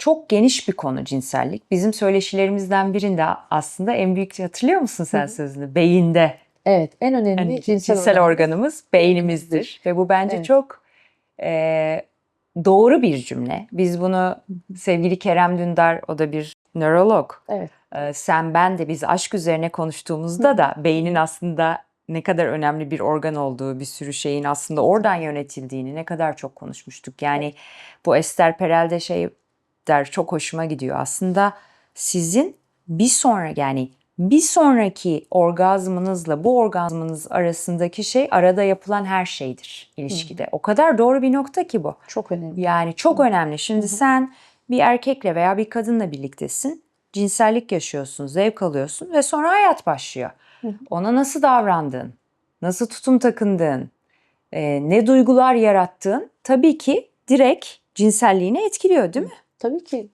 çok geniş bir konu cinsellik. Bizim söyleşilerimizden birinde aslında en büyük hatırlıyor musun sen sözünü? Beyinde. Evet, en önemli Yani cinsel, cinsel, organ. organımız beynimizdir. Ve bu bence Evet. çok e, doğru bir cümle. Biz bunu sevgili Kerem Dündar, o da bir nörolog. Evet. e, sen ben de biz aşk üzerine konuştuğumuzda da beynin aslında ne kadar önemli bir organ olduğu, bir sürü şeyin aslında oradan yönetildiğini ne kadar çok konuşmuştuk. Yani bu Esther Perel de şey der çok hoşuma gidiyor. Aslında sizin bir sonra yani bir sonraki orgazmınızla bu orgazmınız arasındaki şey arada yapılan her şeydir ilişkide. O kadar doğru bir nokta ki bu. Çok önemli. Yani çok önemli. Şimdi sen bir erkekle veya bir kadınla birliktesin. Cinsellik yaşıyorsun, zevk alıyorsun ve sonra hayat başlıyor. hı. Ona nasıl davrandın? Nasıl tutum takındın? e, ne duygular yarattığın tabii ki direkt cinselliğini etkiliyor değil mi? Tabii ki